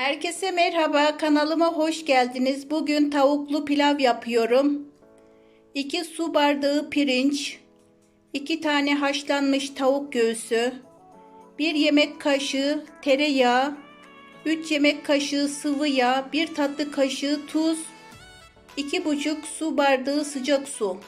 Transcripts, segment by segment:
Herkese merhaba, kanalıma hoş geldiniz. Bugün tavuklu pilav yapıyorum. 2 su bardağı pirinç, 2 tane haşlanmış tavuk göğsü, 1 yemek kaşığı tereyağı, 3 yemek kaşığı sıvı yağ, 1 tatlı kaşığı tuz, 2,5 su bardağı sıcak su.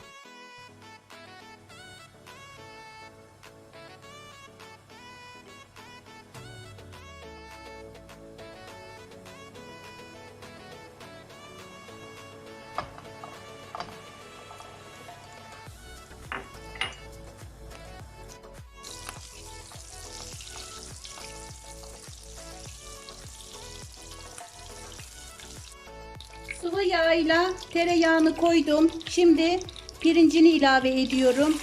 Yağıyla tereyağını koydum. Şimdi pirincini ilave ediyorum.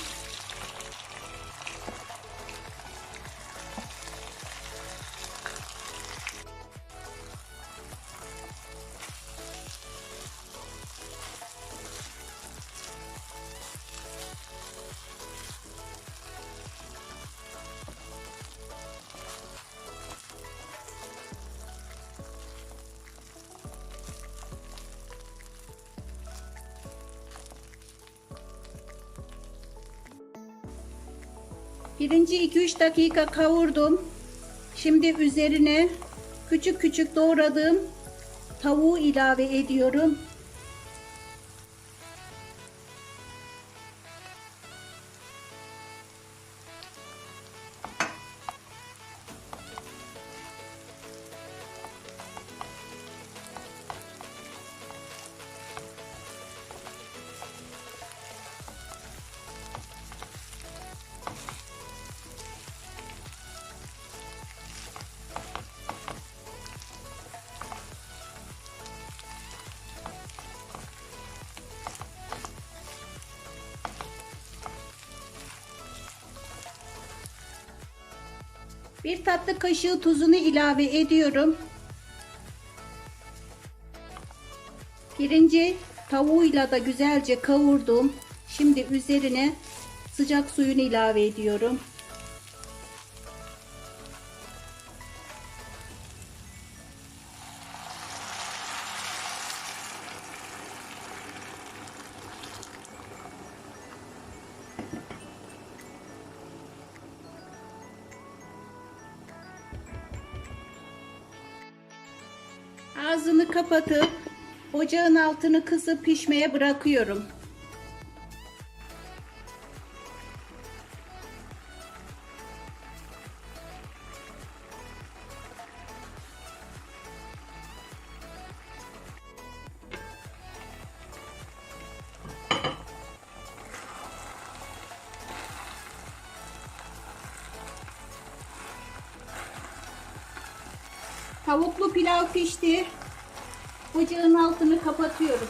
Pirinci 2-3 dakika kavurdum. Şimdi üzerine küçük küçük doğradığım tavuğu ilave ediyorum. Bir tatlı kaşığı tuzunu ilave ediyorum. Pirinci tavuğuyla da güzelce kavurdum. Şimdi üzerine sıcak suyunu ilave ediyorum. Ağzını kapatıp ocağın altını kısıp pişmeye bırakıyorum. Tavuklu pilav pişti. Ocağın altını kapatıyorum.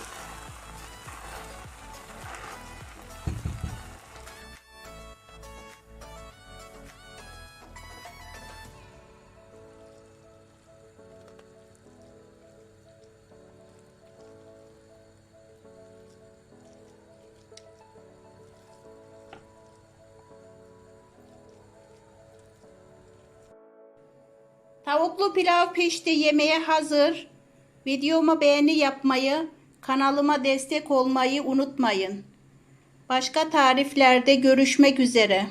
Tavuklu pilav pişti, yemeğe hazır. Videoma beğeni yapmayı, kanalıma destek olmayı unutmayın. Başka tariflerde görüşmek üzere.